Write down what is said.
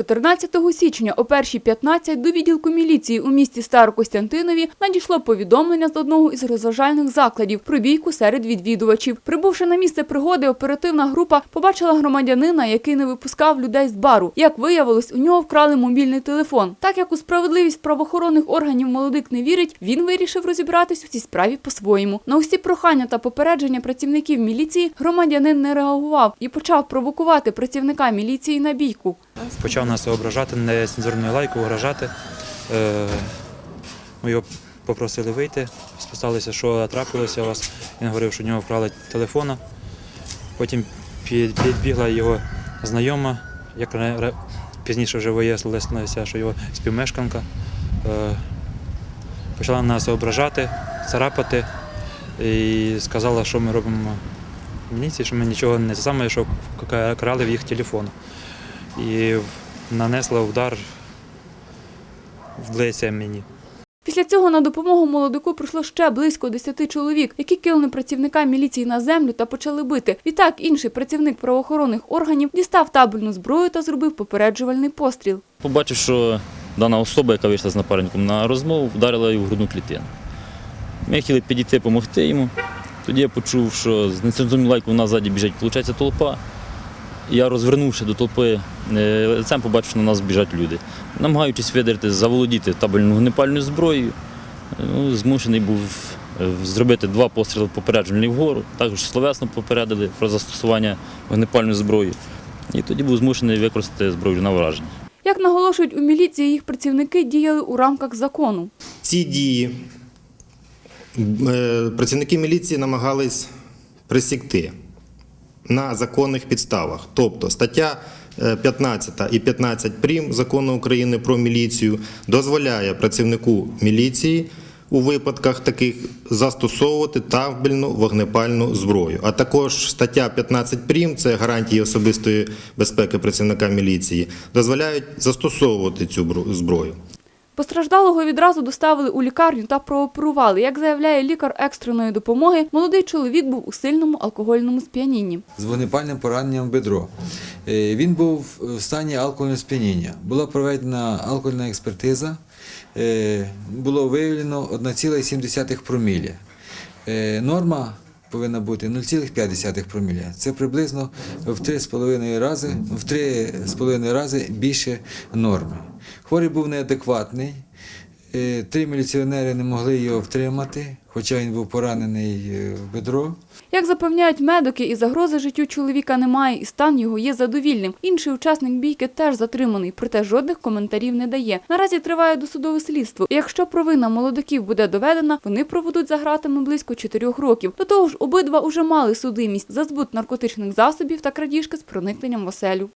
14 січня о 1.15 до відділку міліції у місті Старокостянтинові надійшло повідомлення з одного із розважальних закладів про бійку серед відвідувачів. Прибувши на місце пригоди, оперативна група побачила громадянина, який не випускав людей з бару. Як виявилось, у нього вкрали мобільний телефон. Так як у справедливість правоохоронних органів молодик не вірить, він вирішив розібратись у цій справі по-своєму. На усі прохання та попередження працівників міліції громадянин не реагував і почав провокувати працівника міліції на бійку. Почав нас ображати, нецензурною лайкою угрожати. Е, Ми його попросили вийти, спиталися, що трапилося у вас. Він говорив, що у нього вкрали телефона. Потім підбігла його знайома, як пізніше вже вияснилося, що його співмешканка. Е, Почала нас ображати, царапати і сказала, що ми робимо в міліції, що ми нічого не саме, що крали в їх телефон і нанесла удар в лице мені. Після цього на допомогу молодику прийшло ще близько 10 чоловік, які кинули працівника міліції на землю та почали бити. Відтак інший працівник правоохоронних органів дістав табельну зброю та зробив попереджувальний постріл. Побачив, що дана особа, яка вийшла з напарником на розмову, вдарила його в грудну клітину. Ми хотіли підійти, допомогти йому. Тоді я почув, що з нецензурною лайкою у нас ззаді біжить, виходить, толпа. Я розвернувши до толпи е, лицем, побачив, що на нас біжать люди. Намагаючись видерти, заволодіти табельну вогнепальною зброєю, ну, змушений був е, зробити два постріли попереджені вгору, також словесно попередили про застосування вогнепальної зброї. І тоді був змушений використати зброю на враження. Як наголошують у міліції, їх працівники діяли у рамках закону. Ці дії е, працівники міліції намагались присікти на законних підставах. Тобто стаття е, 15 і 15 прим закону України про міліцію дозволяє працівнику міліції у випадках таких застосовувати табельну вогнепальну зброю. А також стаття 15 прим, це гарантії особистої безпеки працівника міліції, дозволяють застосовувати цю зброю. Постраждалого відразу доставили у лікарню та прооперували. Як заявляє лікар екстреної допомоги, молодий чоловік був у сильному алкогольному сп'янінні. з вогнепальним пораненням бедро. Е, Він був в стані алкогольного сп'яніння. Була проведена алкогольна експертиза. Е, Було виявлено 1,7 промілля. Е, Норма повинна бути 0,5 проміля. Це приблизно в 3,5 рази, в 3,5 рази більше норми. Хворий був неадекватний. Е, Три міліціонери не могли його втримати, хоча він був поранений е, в бедро. Як запевняють медики, і загрози життю чоловіка немає, і стан його є задовільним. Інший учасник бійки теж затриманий, проте жодних коментарів не дає. Наразі триває досудове слідство. Якщо провина молодиків буде доведена, вони проведуть за гратами близько 4 років. До того ж, обидва уже мали судимість за збут наркотичних засобів та крадіжки з проникненням в оселю.